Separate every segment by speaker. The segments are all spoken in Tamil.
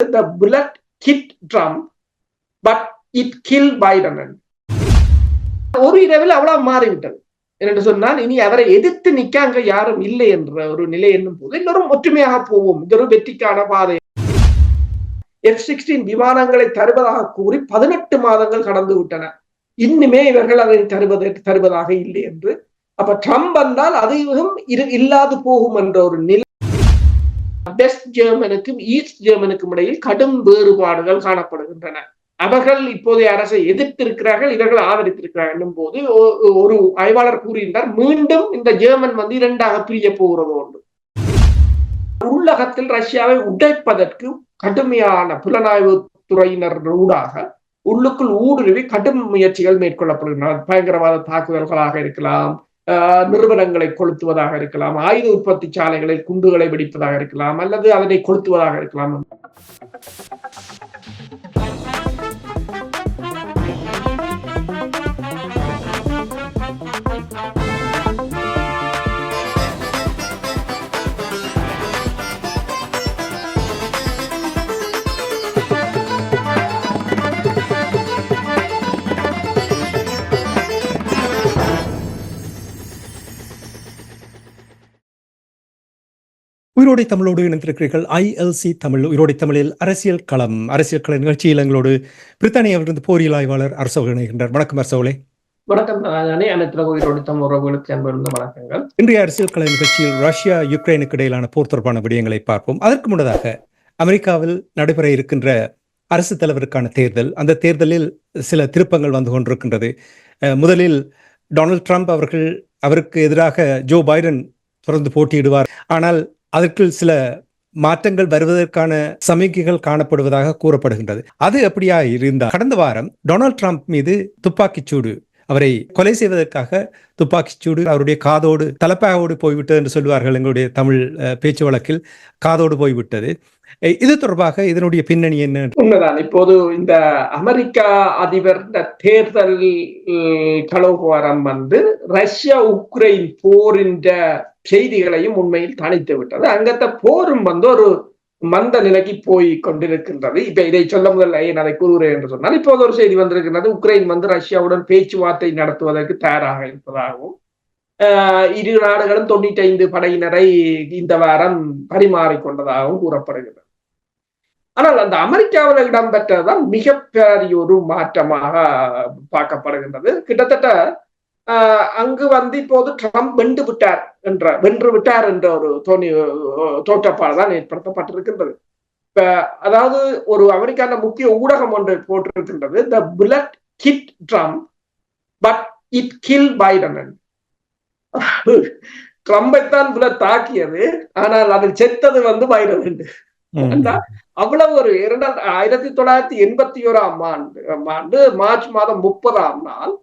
Speaker 1: the bullet hit Trump, but it killed Biden. ஒரு இரவில் அவ்வளவு மாறிவிட்டது. என்று சொன்னால் இனி அவரை எதிர்த்து நிக்க அங்க யாரும் இல்லை என்ற ஒரு நிலை என்னும் போது எல்லோரும் ஒற்றுமையாக போவோம். இது ஒரு வெற்றிக்கான பாதை. எஃப் சிக்ஸ்டீன் விமானங்களை தருவதாக கூறி பதினெட்டு மாதங்கள் கடந்து விட்டன. இன்னுமே இவர்கள் அதை தருவதற்கு தருவதாக இல்லை என்று. அப்ப ட்ரம்ப் வந்தால் அதுவும் இல்லாது போகும் என்ற ஒரு நிலை வெஸ்ட் ஜெர்மனுக்கும் ஈஸ்ட் ஜெர்மனுக்கும் இடையில் கடும் வேறுபாடுகள் காணப்படுகின்றன. அவர்கள் இப்போதைய அரசை எதிர்த்திருக்கிறார்கள் இவர்கள் ஆதரித்திருக்கிறார்கள் போது ஒரு ஆய்வாளர் கூறியிருந்தார் மீண்டும் இந்த ஜெர்மன் வந்து இரண்டாக பிரிய போகிறது ஒன்று. உள்ளகத்தில் ரஷ்யாவை உடைப்பதற்கு கடுமையான புலனாய்வு துறையினர் ஊடாக உள்ளுக்குள் ஊடுருவி கடும் முயற்சிகள் மேற்கொள்ளப்படுகின்றன. பயங்கரவாத தாக்குதல்களாக இருக்கலாம் நிறுவனங்களை கொளுத்துவதாக இருக்கலாம் ஆயுத உற்பத்தி சாலைகளில் குண்டுகளை வெடிப்பதாக இருக்கலாம் அல்லது அதனை கொளுத்துவதாக இருக்கலாம்.
Speaker 2: உயிரோடை தமிழோடு இணைந்திருக்கிறீர்கள். ஐஎல்சி தமிழ் உயிரோடை தமிழில் அரசியல் களம் அரசியல் கள நிகழ்ச்சியில் எங்களோடு பிரித்தானியாவிலிருந்து போரியல் ஆய்வாளர் அரசோக இணைகின்றார் வணக்கம்
Speaker 1: வணக்கங்கள்.
Speaker 2: இன்றைய அரசியல் கள நிகழ்ச்சியில் ரஷ்யா யுக்ரைனுக்கு இடையிலான போர் தொடர்பான விடயங்களை பார்ப்போம். அதற்கு முன்னதாக அமெரிக்காவில் நடைபெற இருக்கின்ற அரசு தலைவருக்கான தேர்தல் அந்த தேர்தலில் சில திருப்பங்கள் வந்து கொண்டிருக்கின்றது. முதலில் டொனால்ட் ட்ரம்ப் அவர்கள் அவருக்கு எதிராக ஜோ பைடன் தொடர்ந்து போட்டியிடுவார். ஆனால் அதற்கு சில மாற்றங்கள் வருவதற்கான சமிக்கைகள் காணப்படுவதாக கூறப்படுகின்றது. அது அப்படியா இருந்தால் கடந்த வாரம் டொனால்ட் ட்ரம்ப் மீது துப்பாக்கிச்சூடு அவரை கொலை செய்வதற்காக துப்பாக்கிச்சூடு அவருடைய காதோடு தலப்பாகோடு போய்விட்டது என்று சொல்வார்கள் எங்களுடைய தமிழ் பேச்சு வழக்கில் காதோடு போய்விட்டது. இது தொடர்பாக இதனுடைய பின்னணி என்ன?
Speaker 1: உண்மைதான். இப்போது இந்த அமெரிக்கா அதிபர் தேர்தல் கலோகரம் வந்து ரஷ்யா உக்ரைன் போரின் செய்திகளையும் உண்மையில் தனித்து விட்டது. அங்கத்த போரும் வந்து ஒரு மந்த நிலைக்கு போய் கொண்டிருக்கின்றது. இப்ப இதை சொல்ல முதல்ல ஏன் அதை கூறுகிறேன் என்று சொன்னால் இப்போது ஒரு செய்தி வந்திருக்கின்றது. உக்ரைன் வந்து ரஷ்யாவுடன் பேச்சுவார்த்தை நடத்துவதற்கு தயாராக இருப்பதாகவும் இரு நாடுகளும் தொண்ணூற்றி ஐந்து படையினரை இந்த வாரம் பரிமாறிக்கொண்டதாகவும் கூறப்படுகிறது. ஆனால் அந்த அமெரிக்காவில் இடம்பெற்றதுதான் மிகப்பெரிய ஒரு மாற்றமாக பார்க்கப்படுகின்றது. கிட்டத்தட்ட அங்கு வந்து இப்போது ட்ரம்ப் வென்று விட்டார் என்ற வென்று விட்டார் என்ற ஒரு தோணி தோற்றப்பாடு தான் ஏற்படுத்தப்பட்டிருக்கின்றது. இப்ப அதாவது ஒரு அமெரிக்கான முக்கிய ஊடகம் ஒன்று போட்டிருக்கின்றது the bullet hit Trump but it kill Biden ட்ரம்பை தான் புல்லட் தாக்கியது. ஆனால் அதில் செத்தது வந்து பைடன் அவ்வளவு ஒரு இரண்டாம் ஆயிரத்தி தொள்ளாயிரத்தி எண்பத்தி ஓராம் ஆண்டு ஆண்டு மார்ச் மாதம் முப்பதாம் நாள்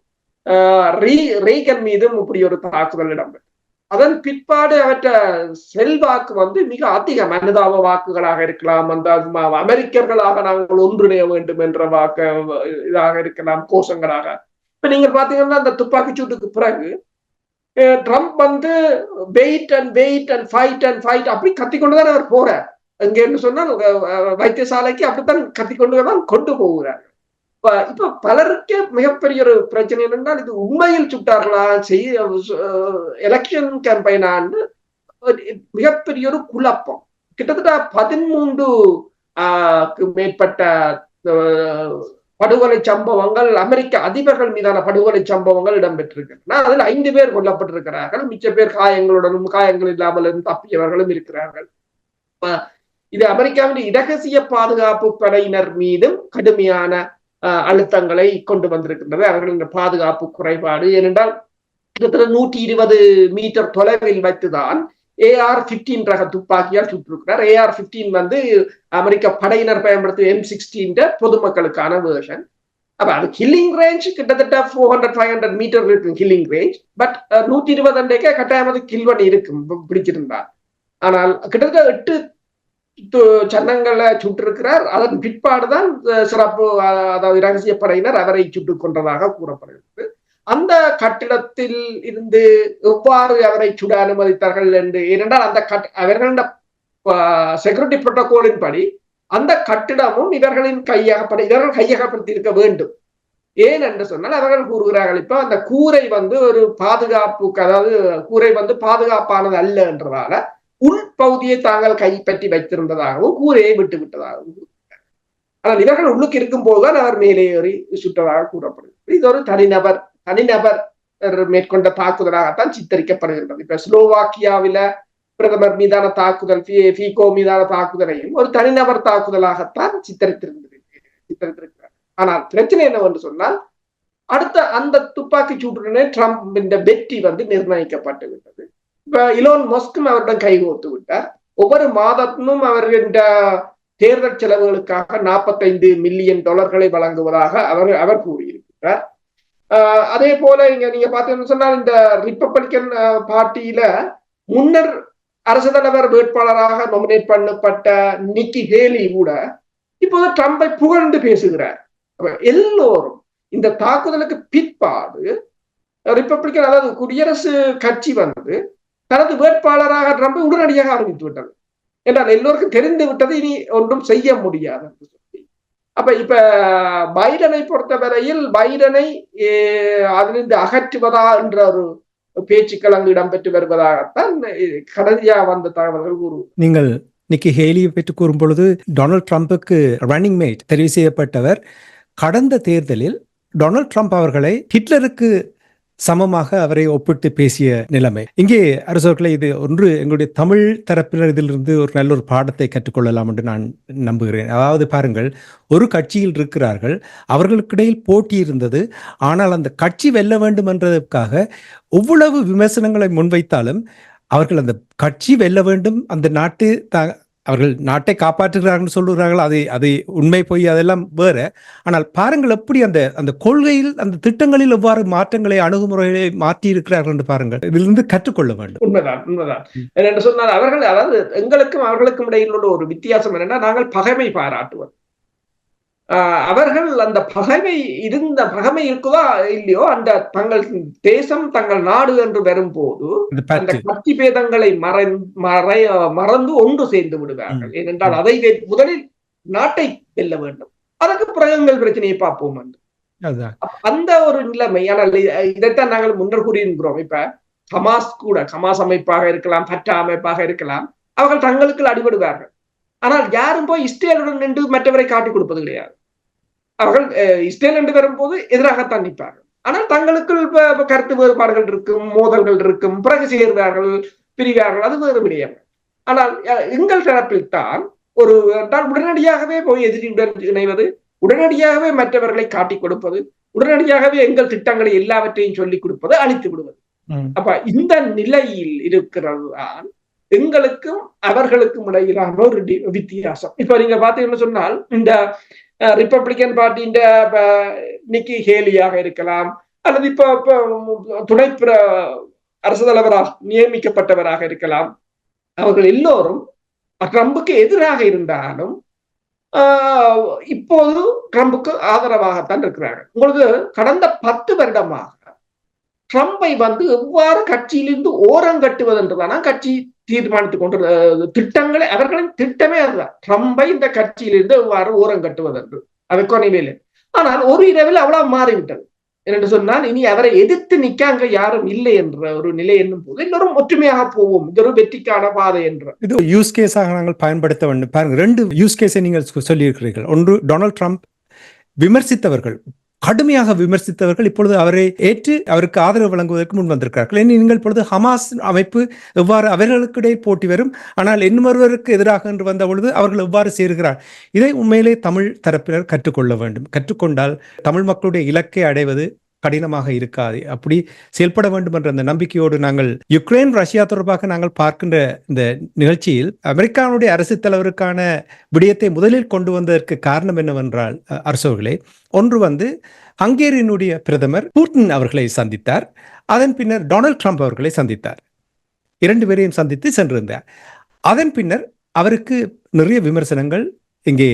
Speaker 1: ரீகன் மீதும் இப்படி ஒரு தாக்குதல் இடம்பெற்று அதன் பிற்பாடு அவற்ற செல்வாக்கு வந்து மிக அதிக மனிதாப வாக்குகளாக இருக்கலாம் அந்த அமெரிக்கர்களாக நாங்கள் ஒன்றிணைய வேண்டும் என்ற வாக்கு இதாக இருக்கலாம் கோஷங்களாக. இப்ப நீங்க பாத்தீங்கன்னா அந்த துப்பாக்கி சூட்டுக்கு பிறகு ட்ரம்ப் வந்து wait and wait and fight and fight அப்படி கத்திக்கொண்டுதான் அவர் போறார். எங்கன்னு சொன்னால் வைத்தியசாலைக்கு அப்படித்தான் கத்திக்கொண்டு தான் கொண்டு போகிறார். இப்ப பலருக்கு மிகப்பெரிய ஒரு பிரச்சனை என்னென்றால் இது உண்மையில் சுட்டார்களா செய்ய எலெக்ஷன் கேம்பெயினான்னு மிகப்பெரிய ஒரு குழப்பம். கிட்டத்தட்ட பதிமூன்று மேற்பட்ட படுகொலை சம்பவங்கள் அமெரிக்க அதிபர்கள் மீதான படுகொலை சம்பவங்கள் இடம்பெற்றிருக்கின்றன அதில் ஐந்து பேர் கொல்லப்பட்டிருக்கிறார்கள். மிச்ச பேர் காயங்களுடனும் காயங்கள் இல்லாமல் தப்பியவர்களும் இருக்கிறார்கள். இது அமெரிக்காவின் இரகசிய பாதுகாப்பு படையினர் மீதும் கடுமையான அழுத்தங்களை கொண்டு வந்திருக்கின்றது. அவர்களின் பாதுகாப்பு குறைபாடு. ஏனென்றால் கிட்டத்தட்ட நூற்றி இருபது மீட்டர் தொலைவில் வைத்துதான் ஏஆர் பிப்டீன் ரக துப்பாக்கியால் சுட்டிருக்கிறார். ஏஆர் பிப்டீன் வந்து அமெரிக்க படையினர் பயன்படுத்தும் எம் சிக்ஸ்டீன் பொதுமக்களுக்கான வேர்ஷன் அப்ப அது கில்லிங் ரேஞ்ச் கிட்டத்தட்ட four hundred five hundred metre இருக்கும் கில்லிங் ரேஞ்ச் பட் நூத்தி இருபது அண்டைக்கே கட்டாயம் அது கில் பண்ணி இருக்கும். பிடிச்சிருந்தா. ஆனால் கிட்டத்தட்ட எட்டு சன்னங்களை சுட்டிருக்கிறார். அதன் பிற்பாடுதான் சிறப்பு அதாவது ரகசிய படையினர் அவரை சுட்டுக் கொண்டதாக கூறப்படுகிறது. அந்த கட்டிடத்தில் இருந்து எவ்வாறு அவரை சுட அனுமதித்தார்கள் என்று ஏனென்றால் அந்த கட் அவர்கள செக்யூரிட்டி புரோட்டோகாலின் படி அந்த கட்டிடமும் இவர்களின் கையகப்பட இவர்கள் கையகப்படுத்தி இருக்க வேண்டும். ஏன் என்று சொன்னால் அவர்கள் கூறுகிறார்கள் இப்ப அந்த கூரை வந்து ஒரு பாதுகாப்பு அதாவது கூரை வந்து பாதுகாப்பானது அல்ல என்றதால உள்பகுதியை தாங்கள் கைப்பற்றி வைத்திருந்ததாகவும் கூரையை விட்டு விட்டதாகவும் ஆனால் இவர்கள் உள்ளுக்கு இருக்கும் போதுதான் அவர் மேலே ஏறி சுட்டதாக கூறப்படுகிறது. இது ஒரு தனிநபர் தனிநபர் மேற்கொண்ட தாக்குதலாகத்தான் சித்தரிக்கப்படுகின்றது. இப்ப ஸ்லோவாக்கியாவில பிரதமர் மீதான தாக்குதல் ஃபீகோ மீதான தாக்குதலையும் ஒரு தனிநபர் தாக்குதலாகத்தான் சித்தரித்திருந்தது சித்தரித்திருக்கிறார். ஆனால் பிரச்சனை என்னவென்று சொன்னால் அடுத்த அந்த துப்பாக்கி சூட்டுடனே ட்ரம்ப் இந்த வெற்றி வந்து நிர்ணயிக்கப்பட்டு விட்டது இப்ப இலோன் மொஸ்கும் அவரிடம் கைகோர்த்து விட்டார். ஒவ்வொரு மாதத்திலும் அவர்கின்ற தேர்தல் செலவுகளுக்காக நாற்பத்தைந்து மில்லியன் டாலர்களை வழங்குவதாக அவர் அவர் கூறியிருக்கிறார். அதே போல இங்க நீங்க பார்த்தீங்கன்னு சொன்னால் இந்த ரிப்பப்ளிக்கன் பார்ட்டியில முன்னர் அரசு தலைவர் வேட்பாளராக நாமினேட் பண்ணப்பட்ட நிக்கி ஹேலி கூட இப்போது ட்ரம்பை புகழ்ந்து பேசுகிறார். எல்லோரும் இந்த தாக்குதலுக்கு பிற்பாடு ரிப்பப்ளிக்கன் அதாவது குடியரசு கட்சி வந்து தனது வேட்பாளராக ட்ரம்பை உடனடியாக ஆரம்பித்து விட்டது. என்றால் எல்லோருக்கும் தெரிந்து விட்டது இனி ஒன்றும் செய்ய முடியாது அப்ப இப்ப பைடனை பொறுத்தவரையில் பைடனை அதிலிருந்து அகற்றுவதா என்ற ஒரு பேச்சுக்கள் அங்கு இடம்பெற்று வருவதாகத்தான் கடைசியா வந்த தகவல்கள் கூறு
Speaker 2: நீங்கள் நிக்கி ஹேலியை பற்றி கூறும் பொழுது டொனால்ட் ட்ரம்புக்கு ரன்னிங் மேட் தெரிவு செய்யப்பட்டவர். கடந்த தேர்தலில் டொனால்ட் ட்ரம்ப் அவர்களை ஹிட்லருக்கு சமமாக அவரை ஒப்பிட்டு பேசிய நிலைமை. இங்கே அரசோர்களை இது ஒன்று எங்களுடைய தமிழ் தரப்பினர் இதிலிருந்து ஒரு நல்ல ஒரு பாடத்தை கற்றுக்கொள்ளலாம் என்று நான் நம்புகிறேன். அதாவது பாருங்கள் ஒரு கட்சியில் இருக்கிறார்கள் அவர்களுக்கிடையில் போட்டி இருந்தது ஆனால் அந்த கட்சி வெல்ல வேண்டும் என்றதற்காக எவ்வளவு விமர்சனங்களை முன்வைத்தாலும் அவர்கள் அந்த கட்சி வெல்ல வேண்டும் அந்த நாட்டு த அவர்கள் நாட்டை காப்பாற்றுகிறார்கள் சொல்லுகிறார்கள். அதை அதை உண்மை பொய் அதெல்லாம் வேற. ஆனால் பாருங்கள் எப்படி அந்த அந்த கொள்கையில் அந்த திட்டங்களில் எவ்வாறு மாற்றங்களை அணுகுமுறைகளை மாற்றி இருக்கிறார்கள் என்று பாருங்கள். இதிலிருந்து கற்றுக்கொள்ள வேண்டும்.
Speaker 1: உண்மைதான் உண்மைதான். என்று சொன்னால் அவர்கள் அதாவது எங்களுக்கும் அவர்களுக்கும் இடையில் உள்ள ஒரு வித்தியாசம் என்னன்னா நாங்கள் பகைமை பாராட்டுவோம் அவர்கள் அந்த பகைமை இருந்த பகைமை இருக்குதா இல்லையோ அந்த தங்கள் தேசம் தங்கள் நாடு என்று வரும்போது அந்த கட்சி பேதங்களை மறை மறந்து ஒன்று சேர்ந்து விடுவார்கள். ஏனென்றால் அதை முதலில் நாட்டை வெல்ல வேண்டும். அதற்கு பிறகு பிரச்சனையை பார்ப்போம் என்று. அந்த ஒரு நிலைமை ஆனால் இதைத்தான் நாங்கள் முன்னர் கூறியிருக்கிறோம். இப்ப ஹமாஸ் கூட ஹமாஸ் அமைப்பாக இருக்கலாம் பற்றா அமைப்பாக இருக்கலாம் அவர்கள் தங்களுக்கு அடிபடுவார்கள். ஆனால் யாரும் போய் இஸ்ரேலுடன் நின்று மற்றவரை காட்டிக் கொடுப்பது கிடையாது. அவர்கள் இஸ்ரேல் என்று வரும்போது எதிராகத்தான் நிற்பார்கள். ஆனால் தங்களுக்குள் கருத்து வேறுபாடுகள் இருக்கும் மோதல்கள் இருக்கும் பிறகு சேர்வார்கள் பிரிவார்கள் அது வேறு விடயம் ஆனால் எங்கள் தரப்பில் தான் ஒரு உடனடியாகவே போய் எதிரியுடன் இணைவது உடனடியாகவே மற்றவர்களை காட்டிக் கொடுப்பது உடனடியாகவே எங்கள் திட்டங்களை எல்லாவற்றையும் சொல்லிக் கொடுப்பது அழித்து விடுவது. அப்ப இந்த நிலையில் இருக்கிறது தான் எங்களுக்கும் அவர்களுக்கும் இடையிலான ஒரு வித்தியாசம். இப்ப நீங்க பாத்தீங்கன்னு சொன்னால் இந்த ரிப்பப்ளிக்கன் பார்ட்டியின் நிக்கி ஹேலியாக இருக்கலாம் அல்லது இப்போ துணை அரசு தலைவராக நியமிக்கப்பட்டவராக இருக்கலாம். அவர்கள் எல்லோரும் ட்ரம்புக்கு எதிராக இருந்தாலும் இப்போது ட்ரம்புக்கு ஆதரவாகத்தான் இருக்கிறார்கள். உங்களுக்கு கடந்த பத்து வருடமாக ட்ரம்பை வந்து எவ்வாறு கட்சியிலிருந்து ஓரம் கட்டுவது என்றுதானா கட்சி தீர்மானித்துக் கொண்டு திட்டங்களை அவர்களின் திட்டமே அதுதான். ட்ரம்பை இந்த கட்சியிலிருந்து எவ்வாறு ஓரம் கட்டுவது என்று அதற்கோ இல்லை ஆனால் ஒரு இரவில் அவ்வளவு மாறிவிட்டது. என்று சொன்னால் இனி அவரை எதிர்த்து நிக்க அங்க யாரும் இல்லை என்ற ஒரு நிலை என்னும் போது எல்லோரும் ஒற்றுமையாக போவோம். இது ஒரு வெற்றிக்கான பாதை என்ற.
Speaker 2: இது யூஸ் கேஸாக நாங்கள் பயன்படுத்த வேண்டும். பாருங்க ரெண்டு யூஸ் கேஸை நீங்கள் சொல்லியிருக்கிறீர்கள். ஒன்று டொனால்ட் ட்ரம்ப் விமர்சித்தவர்கள். கடுமையாக விமர்சித்தவர்கள் இப்பொழுது அவரை ஏற்று அவருக்கு ஆதரவு வழங்குவதற்கு முன் வந்திருக்கிறார்கள். நீங்கள் இப்பொழுது ஹமாஸ் அமைப்பு எவ்வாறு அவர்களுக்கிடையே போட்டி வரும் ஆனால் இன்னொருவருக்கு எதிராக என்று வந்த பொழுது அவர்கள் எவ்வாறு சேருகிறார்? இதை உண்மையிலே தமிழ் தரப்பினர் கற்றுக்கொள்ள வேண்டும். கற்றுக்கொண்டால் தமிழ் மக்களுடைய இலக்கை அடைவது கடினமாக இருக்காது. அப்படி செயல்பட வேண்டும் என்ற அந்த நம்பிக்கையோடு நாங்கள் யுக்ரைன் ரஷ்யா தொடர்பாக நாங்கள் பார்க்கின்ற இந்த நிகழ்ச்சியில் அமெரிக்காவுடைய அரசு தலைவருக்கான விடயத்தை முதலில் கொண்டு வந்ததற்கு காரணம் என்னவென்றால் அரசவர்களே ஒன்று வந்து ஹங்கேரியனுடைய பிரதமர் பூட்டின் அவர்களை சந்தித்தார். அதன் பின்னர் டொனால்ட் ட்ரம்ப் அவர்களை சந்தித்தார். இரண்டு பேரையும் சந்தித்து சென்றிருந்தார். அதன் பின்னர் அவருக்கு நிறைய விமர்சனங்கள் இங்கே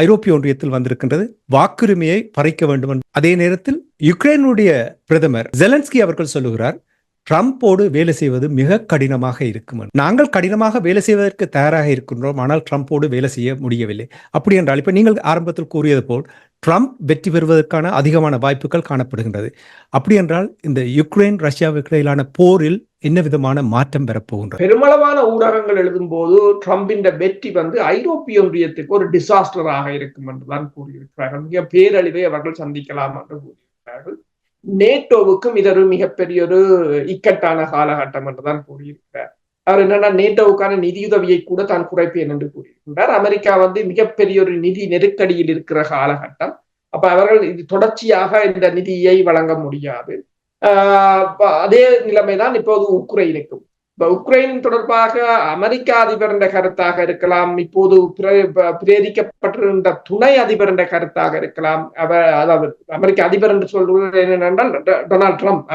Speaker 2: ஐரோப்பிய ஒன்றியத்தில் வந்திருக்கின்றது. வாக்குரிமையை பறிக்க வேண்டும் அதே நேரத்தில் யுக்ரைனுடைய பிரதமர் ஜெலன்ஸ்கி அவர்கள் சொல்லுகிறார் ட்ரம்ப்போடு வேலை செய்வது மிக கடினமாக இருக்கும் நாங்கள் கடினமாக வேலை செய்வதற்கு தயாராக இருக்கின்றோம் ஆனால் ட்ரம்ப்போடு வேலை செய்ய முடியவில்லை. அப்படி என்றால் இப்ப நீங்கள் ஆரம்பத்தில் கூறியது போல் ட்ரம்ப் வெற்றி பெறுவதற்கான அதிகமான வாய்ப்புகள் காணப்படுகின்றது. அப்படி என்றால் இந்த யுக்ரைன் ரஷ்யாவுக்கு இடையிலான போரில் என்ன விதமான மாற்றம் பெறப்போகின்றது
Speaker 1: பெருமளவான ஊடகங்கள் எழுதும் போது ட்ரம்பின் வெற்றி வந்து ஐரோப்பிய ஒன்றியத்துக்கு ஒரு டிசாஸ்டராக இருக்கும் என்றுதான் கூறியிருக்கிறார்கள். மிக பேரழிவை அவர்கள் சந்திக்கலாம் என்று கூறியிருக்கிறார்கள். நேட்டோவுக்கும் இது ஒரு மிகப்பெரிய ஒரு இக்கட்டான காலகட்டம் என்றுதான் கூறியிருக்கிறார். அவர் என்னன்னா நேட்டோவுக்கான நிதியுதவியை கூட தான் குறைப்பேன் என்று கூறியிருக்கின்றார் அமெரிக்கா வந்து மிகப்பெரிய ஒரு நிதி நெருக்கடியில் இருக்கிற காலகட்டம். அப்ப அவர்கள் இது தொடர்ச்சியாக இந்த நிதியை வழங்க முடியாது. அதே நிலைமைதான் இப்போது உக்ரைனுக்கும். இப்ப உக்ரைன் தொடர்பாக அமெரிக்க அதிபர் என்ற கருத்தாக இருக்கலாம் இப்போது பிரேரிக்கப்பட்டிருந்த துணை அதிபர் என்ற கருத்தாக இருக்கலாம். அவர் அதாவது அமெரிக்க அதிபர் என்று சொல்வது என்னென்றால் டொனால்ட் ட்ரம்ப்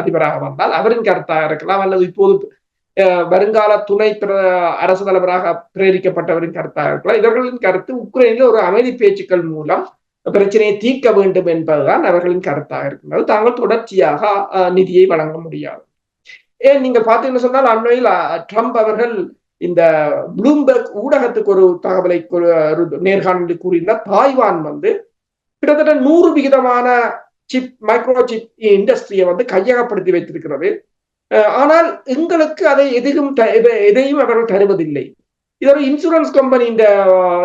Speaker 1: அதிபராக வந்தால் அவரின் கருத்தாக இருக்கலாம். அல்லது இப்போது வருங்கால துணை அரசு தலைவராக பிரேரிக்கப்பட்டவரின் கருத்தாக இருக்கலாம். இவர்களின் கருத்து உக்ரைனில் ஒரு அமைதி பேச்சுக்கள் மூலம் பிரச்சனையை தீர்க்க வேண்டும் என்பதுதான் அவர்களின் கருத்தாக இருக்கின்றது. தாங்கள் தொடர்ச்சியாக நிதியை வழங்க முடியாது. ஏன் நீங்க பாத்தீங்கன்னு சொன்னால் அண்மையில் ட்ரம்ப் அவர்கள் இந்த ப்ளூம்பர்க் ஊடகத்துக்கு ஒரு தகவலை நேர்காணலில் கூறியிருந்தார். தாய்வான் வந்து கிட்டத்தட்ட நூறு விகிதமான சிப் மைக்ரோ சிப் இண்டஸ்ட்ரியை வந்து கையகப்படுத்தி வைத்திருக்கிறது. ஆனால் எங்களுக்கு அதை எதுவும் எதையும் அவர்கள் தருவதில்லை. இது ஒரு இன்சூரன்ஸ் கம்பெனி இந்த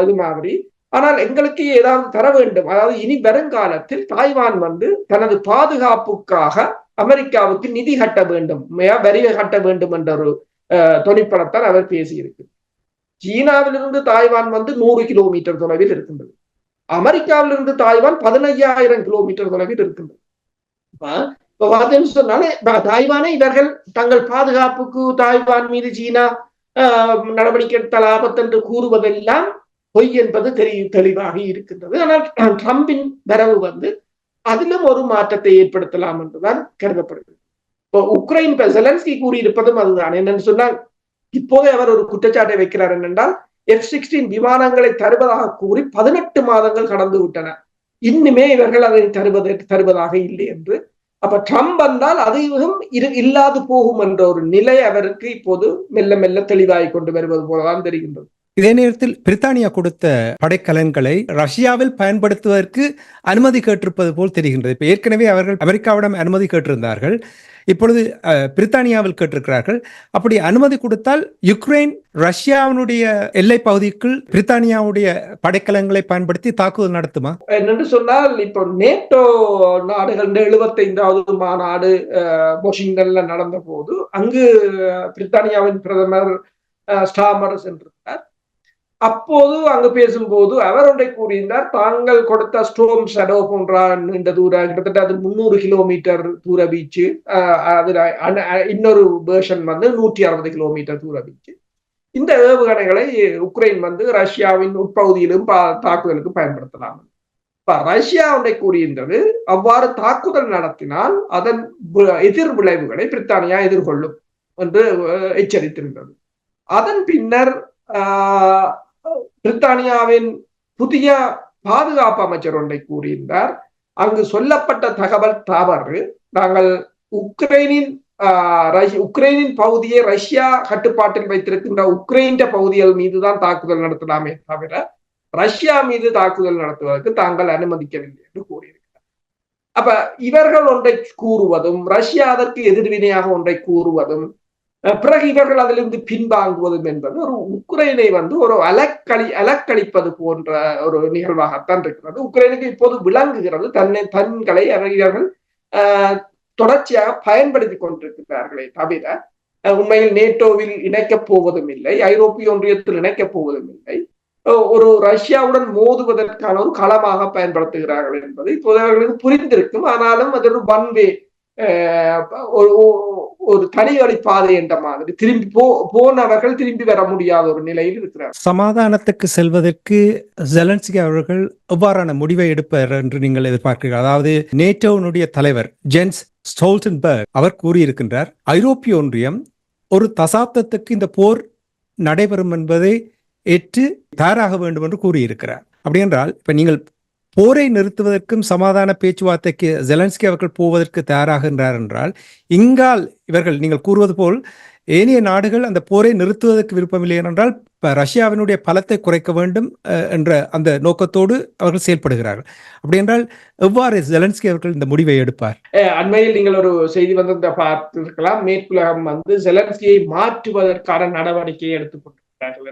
Speaker 1: இது மாதிரி. ஆனால் எங்களுக்கு ஏதாவது தர வேண்டும். அதாவது இனி வருங்காலத்தில் தாய்வான் வந்து தனது பாதுகாப்புக்காக அமெரிக்காவுக்கு நிதி கட்ட வேண்டும். வரி கட்ட வேண்டும் என்ற ஒரு தொனிப்படத்தால் அவர் பேசியிருக்கு. சீனாவிலிருந்து தாய்வான் வந்து நூறு கிலோமீட்டர் தொலைவில் இருக்கின்றது. அமெரிக்காவிலிருந்து தாய்வான் பதினையாயிரம் கிலோமீட்டர் தொலைவில் இருக்கின்றது. இப்ப பார்த்தீங்கன்னு சொன்னாலே தாய்வானே இவர்கள் தங்கள் பாதுகாப்புக்கு தாய்வான் மீது சீனா நடவடிக்கை எடுத்தால் ஆபத்து என்று கூறுவதெல்லாம் பொய் என்பது தெரிய தெளிவாக இருக்கின்றது. ஆனால் ட்ரம்பின் வரவு வந்து அதிலும் ஒரு மாற்றத்தை ஏற்படுத்தலாம் என்றுதான் கருதப்படுகிறது. இப்போ உக்ரைன் ஜெலன்ஸ்கி கூறியிருப்பதும் அதுதான். என்னன்னு சொன்னால் இப்போதே அவர் ஒரு குற்றச்சாட்டை வைக்கிறார் என்னென்றால் எஃப் சிக்ஸ்டீன் விமானங்களை தருவதாக கூறி பதினெட்டு மாதங்கள் கடந்து விட்டன. இன்னுமே இவர்கள் அதை தருவது தருவதாக இல்லை என்று. அப்ப ட்ரம்ப் வந்தால் அதுவும் இரு இல்லாது போகும் என்ற ஒரு நிலை அவருக்கு இப்போது மெல்ல மெல்ல தெளிவாகி கொண்டு வருவது போலதான் தெரிகின்றது.
Speaker 2: இதே நேரத்தில் பிரித்தானியா கொடுத்த படைக்கலன்களை ரஷ்யாவில் பயன்படுத்துவதற்கு அனுமதி கேட்டிருப்பது போல் தெரிகின்றது. இப்ப ஏற்கனவே அவர்கள் அமெரிக்காவிடம் அனுமதி கேட்டிருந்தார்கள். இப்பொழுது பிரித்தானியாவில் கேட்டிருக்கிறார்கள். அப்படி அனுமதி கொடுத்தால் யுக்ரைன் ரஷ்யாவினுடைய எல்லை பகுதிக்குள் பிரித்தானியாவுடைய படைக்கலங்களை பயன்படுத்தி தாக்குதல் நடத்துமா?
Speaker 1: என்னென்று சொன்னால் இப்போ நேட்டோ நாடுகள் எழுபத்தைந்தாவது மாநாடு வாஷிங்டன்ல நடந்த போது அங்கு பிரித்தானியாவின் பிரதமர் ஸ்டாமர் சென்றிருந்தார் அப்போது அங்கு பேசும்போது அவர் ஒன்றை கூறியிருந்தார் தாங்கள் கொடுத்த ஸ்டோம் ஷடோ போன்ற நீண்ட தூரம் கிட்டத்தட்ட அது முன்னூறு கிலோமீட்டர் தூர பீச்சு அதுல இன்னொரு வேர்ஷன் வந்து நூற்றி அறுபது கிலோமீட்டர் தூர பீச்சு இந்த ஏவுகணைகளை உக்ரைன் வந்து ரஷ்யாவின் உட்பகுதியிலும் தாக்குதலுக்கு பயன்படுத்தலாம். ரஷ்யா ஒன்றை கூறியிருந்தது அவ்வாறு தாக்குதல் நடத்தினால் அதன் எதிர் விளைவுகளை பிரித்தானியா எதிர்கொள்ளும் என்று எச்சரித்திருந்தது. அதன் பின்னர் பிரித்தானியாவின் புதிய பாதுகாப்பு அமைச்சர் ஒன்றை கூறியிருந்தார். அங்கு சொல்லப்பட்ட தகவல் தவறு. நாங்கள் உக்ரைனின் உக்ரைனின் பகுதியை ரஷ்யா கட்டுப்பாட்டில் வைத்திருக்கின்ற உக்ரைன் பகுதிகள் மீதுதான் தாக்குதல் நடத்தலாமே தவிர ரஷ்யா மீது தாக்குதல் நடத்துவதற்கு தாங்கள் அனுமதிக்கவில்லை என்று கூறியிருக்கிறார். அப்ப இவர்கள் ஒன்றை கூறுவதும் ரஷ்யா அதற்கு எதிர்வினையாக ஒன்றை கூறுவதும் பிறகு இவர்கள் அதிலிருந்து பின்வாங்குவதும் என்பது ஒரு உக்ரைனை வந்து ஒரு அலக்களி அலக்களிப்பது போன்ற ஒரு நிகழ்வாகத்தான் இருக்கிறது. உக்ரைனுக்கு இப்போது விளங்குகிறது. தன்னை தன்களை இவர்கள் தொடர்ச்சியாக பயன்படுத்தி கொண்டிருக்கிறார்களே தவிர உண்மையில் நேட்டோவில் இணைக்கப் போவதும் இல்லை ஐரோப்பிய ஒன்றியத்தில் இணைக்கப் போவதும் இல்லை. ஒரு ரஷ்யாவுடன் மோதுவதற்கான ஒரு களமாக பயன்படுத்துகிறார்கள் என்பது இப்போது அவர்களுக்கு புரிந்திருக்கும். ஆனாலும் அது ஒரு ஒன்வே ஒரு தனி பாதை என்ற மாதிரி. திரும்பி போ போனவர்கள் திரும்பி வர முடியாத ஒரு நிலையில் இருக்கிறார்
Speaker 2: சமாதானத்துக்கு செல்வதற்கு ஜெலன்ஸ்கி அவர்கள் எவ்வாறான முடிவை எடுப்பார் என்று நீங்கள் எதிர்பார்க்கிறீர்கள்? அதாவது நேட்டோனுடைய தலைவர் ஜென்ஸ் ஸ்டோல்டன்பர்க் அவர் கூறியிருக்கின்றார் ஐரோப்பிய ஒன்றியம் ஒரு தசாப்தத்துக்கு இந்த போர் நடைபெறும் என்பதை ஏற்று தயாராக வேண்டும் என்று கூறியிருக்கிறார். அப்படி என்றால் இப்ப நீங்கள் போரை நிறுத்துவதற்கும் சமாதான பேச்சுவார்த்தைக்கு ஜெலன்ஸ்கி அவர்கள் போவதற்கு தயாராகின்றார் என்றால் இங்கால் இவர்கள் நீங்கள் கூறுவது போல் ஏனைய நாடுகள் அந்த போரை நிறுத்துவதற்கு விருப்பமில்லை என்றால் இப்ப ரஷ்யாவினுடைய பலத்தை குறைக்க வேண்டும் அஹ், என்ற அந்த நோக்கத்தோடு அவர்கள் செயல்படுகிறார்கள். அப்படி என்றால் எவ்வாறு ஜெலன்ஸ்கி அவர்கள் இந்த முடிவை எடுப்பார்?
Speaker 1: அண்மையில் நீங்கள் ஒரு செய்தி வந்திருந்த பார்த்திருக்கலாம். மேற்குலகம் வந்து ஜெலன்ஸ்கியை மாற்றுவதற்கான நடவடிக்கையை எடுத்துக்கொண்டு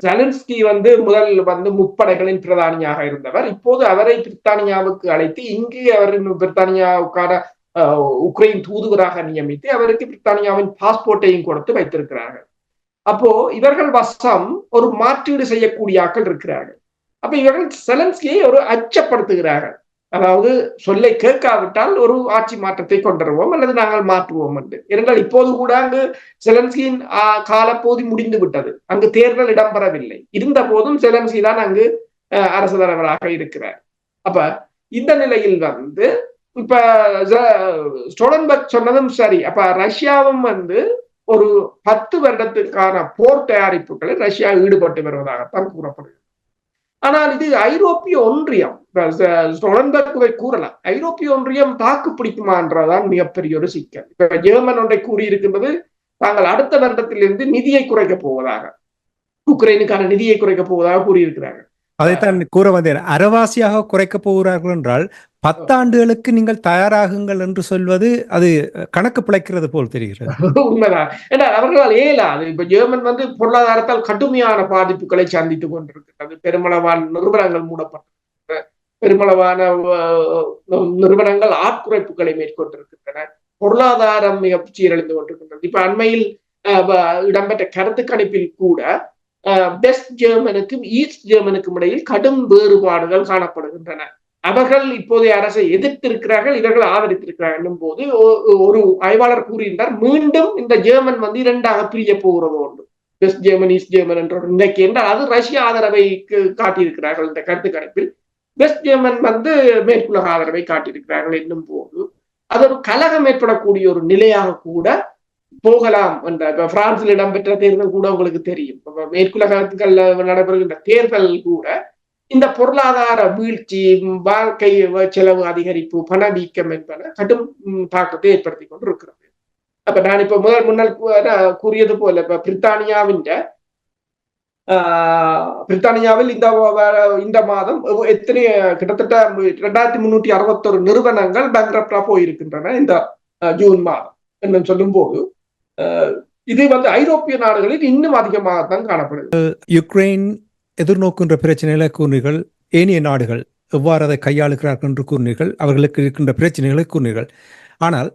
Speaker 1: ஜலன்ஸ்கி வந்து முதல் வந்து முப்படைகளின் பிரதானியாக இருந்தவர். இப்போது அவரை பிரித்தானியாவுக்கு அழைத்து இங்கு அவர் பிரித்தானியாவுக்கான உக்ரைன் தூதுவராக நியமித்து அவருக்கு பிரித்தானியாவின் பாஸ்போர்ட்டையும் கொடுத்து வைத்திருக்கிறார்கள். அப்போ இவர்கள் வசம் ஒரு மாற்றீடு செய்யக்கூடிய ஆக்கள் இருக்கிறார்கள். அப்ப இவர்கள் செலன்ஸ்கியை ஒரு அச்சப்படுத்துகிறார்கள். அதாவது சொல்லை கேட்காவிட்டால் ஒரு ஆட்சி மாற்றத்தை கொண்டுருவோம் அல்லது நாங்கள் மாற்றுவோம் என்று. ஏனென்றால் இப்போது கூட அங்கு செலன்ஸ்கியின் ஆஹ், காலப்போதி முடிந்து விட்டது. அங்கு தேர்தல் இடம்பெறவில்லை. இருந்த போதும் செலன்ஸ்கி தான் அங்கு அரசு தலைவராக இருக்கிறார். அப்ப இந்த நிலையில் வந்து இப்ப ஸ்டோலன்பர்க் சொன்னதும் சரி. அப்ப ரஷ்யாவும் வந்து ஒரு பத்து வருடத்துக்கான போர் தயாரிப்புகளில் ரஷ்யா ஈடுபட்டு வருவதாகத்தான் கூறப்படுகிறது. ஆனால் இது ஐரோப்பிய ஒன்றியம். ஸ்டோலன்பர்க் கூறலாம் ஐரோப்பிய ஒன்றியம் தாக்கு பிடிக்குமான்றதான் மிகப்பெரிய ஒரு சிக்கல். இப்ப ஜெர்மன் ஒன்றை கூறியிருக்கின்றது தாங்கள் அடுத்த வருடத்திலிருந்து நிதியை குறைக்க போவதாக. உக்ரைனுக்கான நிதியை குறைக்க போவதாக கூறியிருக்கிறாங்க
Speaker 2: அதைத்தான் கூற வந்தேன். அறவாசியாக குறைக்க போகிறார்கள் என்றால் பத்தாண்டுகளுக்கு நீங்கள் தயாராகுங்கள் என்று சொல்வது அது கணக்கு பிழைக்கிறது போல் தெரிகிறது.
Speaker 1: உண்மைதான். ஏன்னா அவர்களால் இயலாது இப்ப ஜெர்மன் வந்து பொருளாதாரத்தால் கடுமையான பாதிப்புகளை சந்தித்துக் கொண்டிருக்கிறது பெருமளவான நிறுவனங்கள் மூடப்பட்டிருக்கின்றன. பெருமளவான நிறுவனங்கள் ஆட்குறைப்புகளை மேற்கொண்டிருக்கின்றன. பொருளாதாரம் மிக சீரழிந்து கொண்டிருக்கின்றது. இப்ப அண்மையில் இடம்பெற்ற கருத்து கணிப்பில் கூட வெஸ்ட் ஜெர்மனுக்கும் ஈஸ்ட் ஜெர்மனுக்கும் இடையில் கடும் வேறுபாடுகள் காணப்படுகின்றன. அவர்கள் இப்போதைய அரசை எதிர்த்திருக்கிறார்கள் இவர்கள் ஆதரித்திருக்கிறார்கள் என்னும் போது ஒரு ஆய்வாளர் கூறியிருந்தார் மீண்டும் இந்த ஜெர்மன் வந்து இரண்டாக பிரிய போகிறது உண்டு. வெஸ்ட் ஜெர்மன் ஈஸ்ட் ஜெர்மன் என்ற ஒரு நிலைக்கு என்றால் அது ரஷ்ய ஆதரவை காட்டியிருக்கிறார்கள். இந்த கருத்து கணிப்பில் வெஸ்ட் ஜெர்மன் வந்து மேற்குலக ஆதரவை காட்டியிருக்கிறார்கள் என்னும் போது அது ஒரு கலகம் ஏற்படக்கூடிய ஒரு நிலையாக கூட போகலாம் என்ற இப்ப பிரான்சில் இடம்பெற்ற தேர்தல் கூட உங்களுக்கு தெரியும். இப்ப நடைபெறுகின்ற தேர்தல் கூட இந்த பொருளாதார வீழ்ச்சி வாழ்க்கை செலவு அதிகரிப்பு பணவீக்கம் என்பன கடும் தாக்கத்தை ஏற்படுத்தி கொண்டு இருக்கிறது அப்ப நான் இப்ப முதல் முன்னால் கூறியது போல இப்ப பிரித்தானியாவின் பிரித்தானியாவில் இந்த வ- இந்த மாதம் எத்தனை கிட்டத்தட்ட இரண்டாயிரத்தி முன்னூத்தி அறுபத்தொரு நிறுவனங்கள் பேங்க்ரப்டா போயிருக்கின்றன இந்த ஜூன் மாதம். என்று சொல்லும் போது இது வந்து ஐரோப்பிய நாடுகளில் இன்னும் அதிகமாகத்தான் காணப்படுது.
Speaker 2: யுக்ரைன் எதிர்நோக்கின்ற பிரச்சனைகளை கூறுனீர்கள் ஏனைய நாடுகள் எவ்வாறு அதை கையாளுகிறார்கள் என்று கூறினீர்கள் அவர்களுக்கு இருக்கின்ற பிரச்சனைகளை கூறினீர்கள். ஆனால்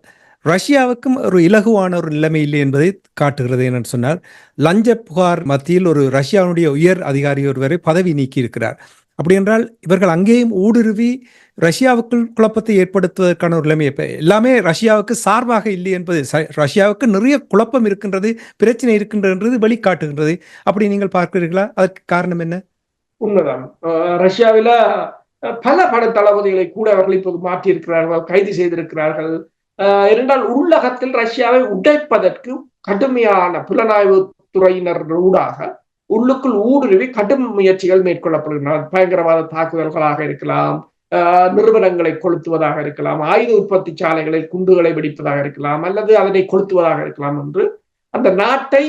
Speaker 2: ரஷ்யாவுக்கும் ஒரு இலகுவான ஒரு நிலைமை இல்லை என்பதை காட்டுகிறது என்னன்னு சொன்னார் லஞ்ச புகார் மத்தியில் ஒரு ரஷ்யாவுடைய உயர் அதிகாரி ஒருவரை பதவி நீக்கி இருக்கிறார் அப்படி என்றால் இவர்கள் அங்கேயும் ஊடுருவி ரஷ்யாவுக்குள் குழப்பத்தை ஏற்படுத்துவதற்கான ஒரு நிலைமை இப்ப எல்லாமே ரஷ்யாவுக்கு சார்பாக இல்லை என்பது ரஷ்யாவுக்கு நிறைய குழப்பம் இருக்கின்றது பிரச்சனை இருக்கின்றது வெளிக்காட்டுகின்றது. அப்படி நீங்கள் பார்க்கிறீர்களா? அதற்கு காரணம் என்ன?
Speaker 1: உண்மைதான். ரஷ்யாவில பல பட தளபதிகளை கூட அவர்கள் இப்போது மாற்றியிருக்கிறார்கள் கைது செய்திருக்கிறார்கள். இரண்டால் உள்ளகத்தில் ரஷ்யாவை உடைப்பதற்கு கடுமையான புலனாய்வு துறையினர் ஊடாக உள்ளுக்குள் ஊடுருவி கடும் முயற்சிகள் மேற்கொள்ளப்படுகின்றன. பயங்கரவாத தாக்குதல்களாக இருக்கலாம் நிறுவனங்களை கொளுத்துவதாக இருக்கலாம் ஆயுத உற்பத்தி சாலைகளில் குண்டுகளை வெடிப்பதாக இருக்கலாம் அல்லது அதனை கொளுத்துவதாக இருக்கலாம் என்று அந்த நாட்டை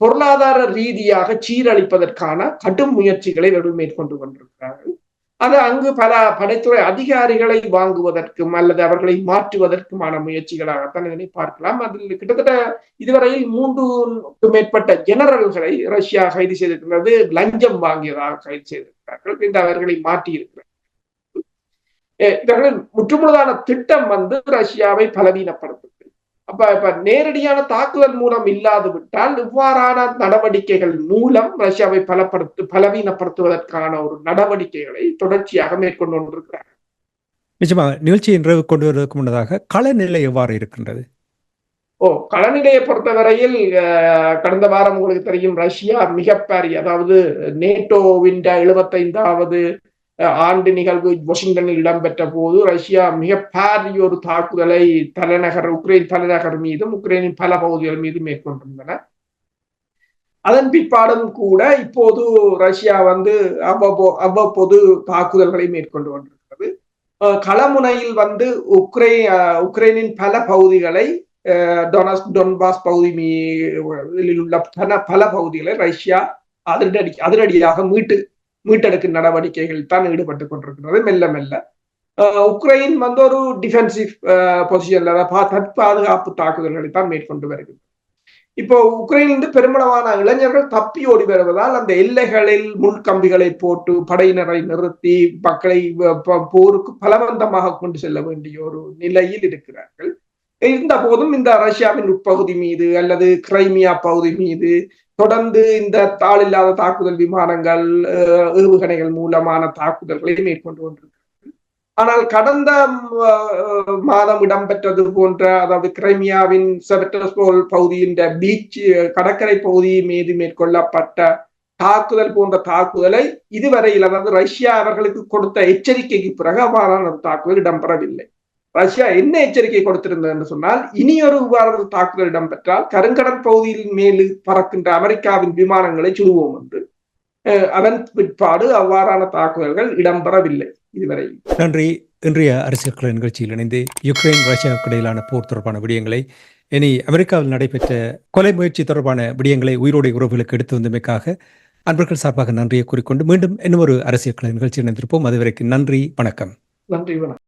Speaker 1: பொருளாதார ரீதியாக சீரழிப்பதற்கான கடும் முயற்சிகளை இவர்கள் மேற்கொண்டு கொண்டிருக்கிறார்கள் அது அங்கு பல படைத்துறை அதிகாரிகளை வாங்குவதற்கும் அல்லது அவர்களை மாற்றுவதற்குமான முயற்சிகளாகத்தான் இதனை பார்க்கலாம். அதில் கிட்டத்தட்ட இதுவரையில் மூன்று மேற்பட்ட ஜெனரல்களை ரஷ்யா கைது செய்திருக்கிறது லஞ்சம் வாங்கியதாக கைது செய்திருக்கிறார்கள் இந்த அவர்களை மாற்றியிருக்கிறார்கள். இவர்களின் முற்றுமுழுதான திட்டம் வந்து ரஷ்யாவை பலவீனப்படுத்துது. அப்ப இப்ப நேரடியான தாக்குதல் மூலம் இல்லாது விட்டால் இவ்வாறான நடவடிக்கைகள் மூலம் ரஷ்யாவை பலப்படுத்து பலவீனப்படுத்துவதற்கான ஒரு நடவடிக்கைகளை தொடர்ச்சியாக மேற்கொண்டு கொண்டிருக்கிறார்
Speaker 2: நிச்சயமாக நிகழ்ச்சியை நிறைவு கொண்டு வருவதற்கு முன்னதாக களநிலை எவ்வாறு இருக்கின்றது?
Speaker 1: ஓ களநிலையை பொறுத்தவரையில் கடந்த வாரம் உங்களுக்கு தெரியும் ரஷ்யா மிகப்பெரிய அதாவது நேட்டோவின் எழுபத்தைந்தாவது ஆண்டு நிகழ்வு வாஷிங்டனில் இடம்பெற்ற போது ரஷ்யா மிகப்பெரிய ஒரு தாக்குதலை தலைநகர் உக்ரைன் தலைநகர் மீதும் உக்ரைனின் பல பகுதிகள் மீதும் மேற்கொண்டிருந்தன. அதன் பிற்பாடும் கூட இப்போது ரஷ்யா வந்து அவ்வப்போ அவ்வப்போது தாக்குதல்களை மேற்கொண்டு கொண்டிருக்கிறது களமுனையில் வந்து உக்ரை உக்ரைனின் பல பகுதிகளை அஹ், டொனஸ் டொன்பாஸ் பகுதி மீ- உள்ள பல பல பகுதிகளை ரஷ்யா அதிரடி அதிரடியாக மீட்டு மீட்டெடுக்கும் நடவடிக்கைகள் தான் ஈடுபட்டு கொண்டிருக்கிறது. மெல்ல மெல்ல. உக்ரைன் வந்து ஒரு டிஃபென்சிவ் பொசிஷன்ல தற்பாதுகாப்பு தாக்குதல்களை தான் மேற்கொண்டு வருகிறது. இப்போ உக்ரைனிலிருந்து பெருமளவான இளைஞர்கள் தப்பி ஓடி வருவதால் அந்த எல்லைகளில் முள்கம்பிகளை போட்டு படையினரை நிறுத்தி மக்களை போருக்கு பலவந்தமாக கொண்டு செல்ல வேண்டிய ஒரு நிலையில் இருக்கிறார்கள். இருந்த போதும் இந்த ரஷ்யாவின் உட்பகுதி மீது அல்லது கிரைமியா பகுதி மீது தொடர்ந்து இந்த தாளில்லாத தாக்குதல் விமானங்கள் ஏவுகணைகள் மூலமான தாக்குதல்களை மேற்கொண்டு கொண்டிருக்கிறார்கள். ஆனால் கடந்த மாதம் இடம்பெற்றது போன்ற அதாவது கிரைமியாவின் செவட்டஸ்போல் பகுதியின் பீச் கடற்கரை பகுதி மீது மேற்கொள்ளப்பட்ட தாக்குதல் போன்ற தாக்குதலை இதுவரையில் அதாவது ரஷ்யா அவர்களுக்கு கொடுத்த எச்சரிக்கைக்கு பிறகு அவ்வாறான தாக்குதல் இடம்பெறவில்லை. ரஷ்யா என்ன எச்சரிக்கை கொடுத்திருந்தது என்று சொன்னால் இனி ஒரு இவ்வாறு தாக்குதல் இடம்பெற்றால் கருங்கடல் பகுதியில் மேலு பறக்கின்ற அமெரிக்காவின் விமானங்களை சுடுவோம் என்று அதன் பிற்பாடு அவ்வாறான தாக்குதல்கள் இடம்பெறவில்லை இதுவரை.
Speaker 2: நன்றி. இன்றைய அரசியல் கலை நிகழ்ச்சியில் இணைந்து யுக்ரைன் ரஷ்யாவுக்கு இடையிலான போர் தொடர்பான விடயங்களை இனி அமெரிக்காவில் நடைபெற்ற கொலை முயற்சி தொடர்பான விடயங்களை உயிரோடை உறவுகளுக்கு எடுத்து வந்தமைக்காக அன்பர்கள் சார்பாக நன்றியை கூறிக்கொண்டு மீண்டும் இன்னும் ஒரு அரசியல் கலை நிகழ்ச்சியில் இணைந்திருப்போம். அதுவரைக்கும் நன்றி வணக்கம்.
Speaker 1: நன்றி வணக்கம்.